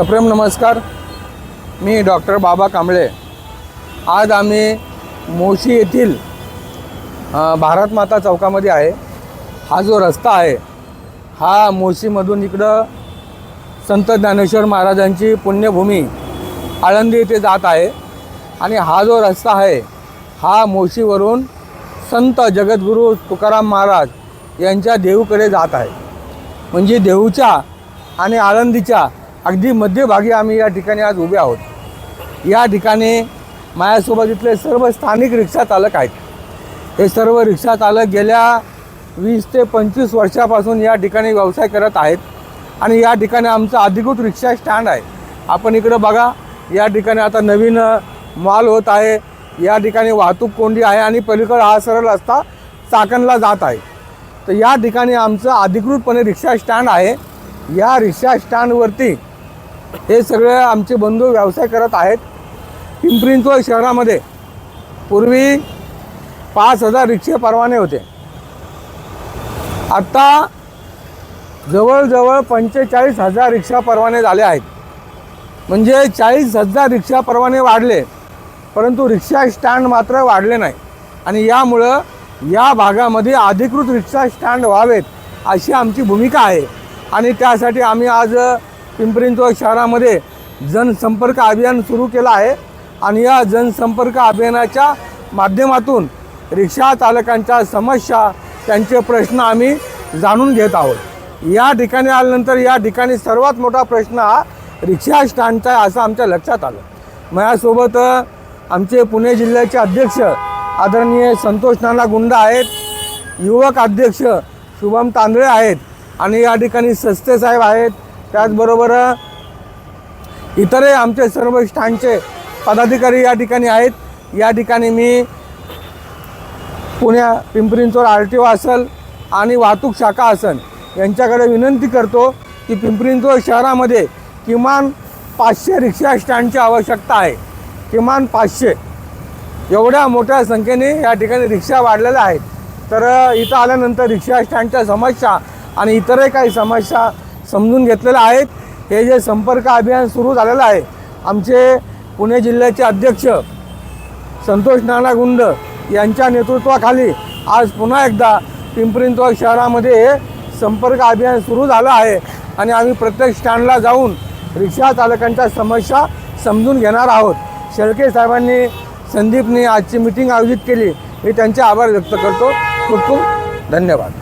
सप्रेम नमस्कार मी डॉक्टर बाबा कांबळे. आज आम्ही मोशी येथील भारतमाता भारत माता चौकामध्ये आहे. हा जो रस्ता आहे हा मोशीमधून इकडं संत ज्ञानेश्वर महाराजांची पुण्यभूमी आळंदी येथे जात आहे. आणि हा जो रस्ता आहे हा मोशीवरून संत जगद्गुरू तुकाराम महाराज यांच्या देऊकडे जात आहे. म्हणजे देऊच्या आणि आळंदीच्या अगदी मध्यभागी आम्ही या ठिकाणी आज उभे आहोत. या ठिकाणी माझ्यासोबत इथले सर्व स्थानिक रिक्षा चालक आहेत. हे सर्व रिक्षा चालक गेल्या वीस ते पंचवीस वर्षापासून या ठिकाणी व्यवसाय करत आहेत आणि या ठिकाणी आमचं अधिकृत रिक्षा स्टँड आहे. आपण इकडं बघा या ठिकाणी आता नवीन मॉल होत आहे. या ठिकाणी वाहतूक कोंडी आहे आणि पलीकडं हा सरळ रस्ता चाकणला जात आहे. तर या ठिकाणी आमचं अधिकृतपणे रिक्षा स्टँड आहे. या रिक्षा स्टँडवरती हे सगळे आमचे बंधू व्यवसाय करत आहेत. पिंपरींचवड शहरामध्ये पूर्वी पाच हजार रिक्षे परवाने होते. आत्ता जवळजवळ पंचेचाळीस हजार रिक्षा परवाने झाले आहेत. म्हणजे चाळीस हजार रिक्षा परवाने वाढले परंतु रिक्षा स्टँड मात्र वाढले नाही. आणि यामुळं या भागामध्ये अधिकृत रिक्षा स्टँड व्हावेत अशी आमची भूमिका आहे. आणि त्यासाठी आम्ही आज पिंपरी शहरामध्ये जनसंपर्क अभियान सुरू केलं आहे. आणि या जनसंपर्क अभियानाच्या माध्यमातून रिक्षा चालकांच्या समस्या त्यांचे प्रश्न आम्ही जाणून घेत आहोत. या ठिकाणी आल्यानंतर या ठिकाणी सर्वात मोठा प्रश्न हा रिक्षा स्टँडचा आहे असं आमच्या लक्षात आलं. माझ्यासोबत आमचे पुणे जिल्ह्याचे अध्यक्ष आदरणीय संतोष नाना गुंड आहेत युवक अध्यक्ष शुभम तांदळे आहेत आणि या ठिकाणी सस्ते साहेब आहेत त्याचबरोबर इतरही आमचे सर्व स्टँडचे पदाधिकारी या ठिकाणी आहेत. या ठिकाणी मी पुण्या पिंपरी आर टी ओ असेल आणि वाहतूक शाखा असेल यांच्याकडे विनंती करतो की पिंपरी शहरामध्ये किमान पाचशे रिक्षा स्टँडची आवश्यकता आहे. किमान पाचशे. एवढ्या मोठ्या संख्येने या ठिकाणी रिक्षा वाढलेल्या आहेत. तर इथं आल्यानंतर रिक्षा स्टँडच्या समस्या आणि इतरही काही समस्या समजून घेतलेल्या आहेत हे जे संपर्क अभियान सुरू झालेलं आहे आमचे पुणे जिल्ह्याचे अध्यक्ष संतोष नाना गुंड यांच्या नेतृत्वाखाली आज पुन्हा एकदा पिंपरींतवाग शहरामध्ये संपर्क अभियान सुरू झालं आहे आणि आम्ही प्रत्येक स्टँडला जाऊन रिक्षा चालकांच्या समस्या समजून घेणार आहोत. शेळके साहेबांनी संदीपने आजची मिटिंग आयोजित केली. मी त्यांचे आभार व्यक्त करतो. खूप खूप धन्यवाद.